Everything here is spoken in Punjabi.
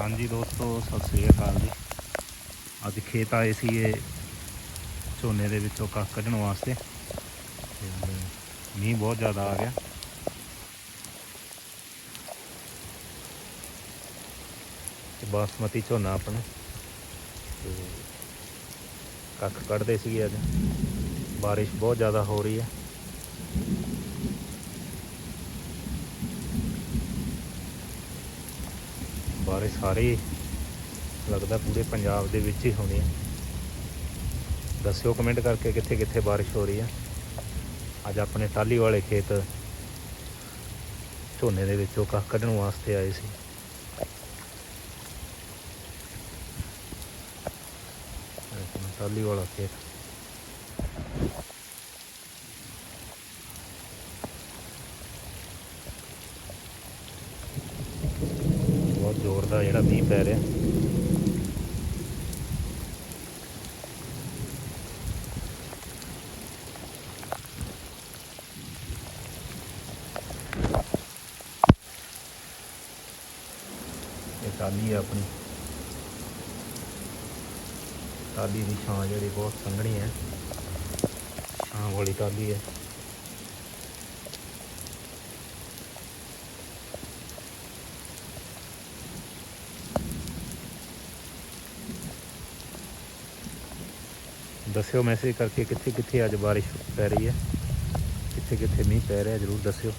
ਹਾਂਜੀ ਦੋਸਤੋ, ਸਤਿ ਸ੍ਰੀ ਅਕਾਲ ਜੀ। ਅੱਜ ਖੇਤ ਆਏ ਸੀ ਇਹ ਝੋਨੇ ਦੇ ਵਿੱਚੋਂ ਕੱਖ ਕੱਢਣ ਵਾਸਤੇ। ਤੇ ਮੀਂਹ ਬਹੁਤ ਜ਼ਿਆਦਾ ਆ ਗਿਆ। ਤੇ ਬਾਸਮਤੀ ਝੋਨਾ ਆਪਣਾ। ਤੇ ਕੱਖ ਕੱਢਦੇ ਸੀਗੇ ਅੱਜ। ਬਾਰਿਸ਼ ਬਹੁਤ ਜ਼ਿਆਦਾ ਹੋ ਰਹੀ ਹੈ। ਬਾਰਿਸ਼ ਸਾਰੇ ਲੱਗਦਾ ਪੂਰੇ ਪੰਜਾਬ ਦੇ ਵਿੱਚ ਹੀ ਹੋਣੀ ਹੈ ਦੱਸਿਓ ਕਮੈਂਟ ਕਰਕੇ ਕਿੱਥੇ ਕਿੱਥੇ ਬਾਰਿਸ਼ ਹੋ ਰਹੀ ਹੈ ਅੱਜ ਆਪਣੇ ਟਾਲੀ ਵਾਲੇ ਖੇਤ ਝੋਨੇ ਦੇ ਵਿੱਚੋਂ ਕੱਖ ਕੱਢਣ ਵਾਸਤੇ ਆਏ ਸੀ। ਇਹ ਟਾਲੀ ਵਾਲਾ ਖੇਤ ਬਹੁਤ ਜ਼ੋਰ ਦਾ ਜਿਹੜਾ ਮੀਂਹ ਪੈ ਰਿਹਾ। ਇਹ ਟਾਲੀ ਹੈ ਆਪਣੀ। ਟਾਲੀ ਦੀ ਛਾਂ ਜਿਹੜੀ ਬਹੁਤ ਸੰਘਣੀ ਹੈ। ਛਾਂ ਵਾਲੀ ਟਾਲੀ ਹੈ। ਦੱਸਿਓ ਮੈਸੇਜ ਕਰਕੇ ਕਿੱਥੇ ਕਿੱਥੇ ਅੱਜ ਬਾਰਿਸ਼ ਪੈ ਰਹੀ ਹੈ। ਕਿੱਥੇ ਕਿੱਥੇ ਮੀਂਹ ਪੈ ਰਿਹਾ, ਜਰੂਰ ਦੱਸਿਓ।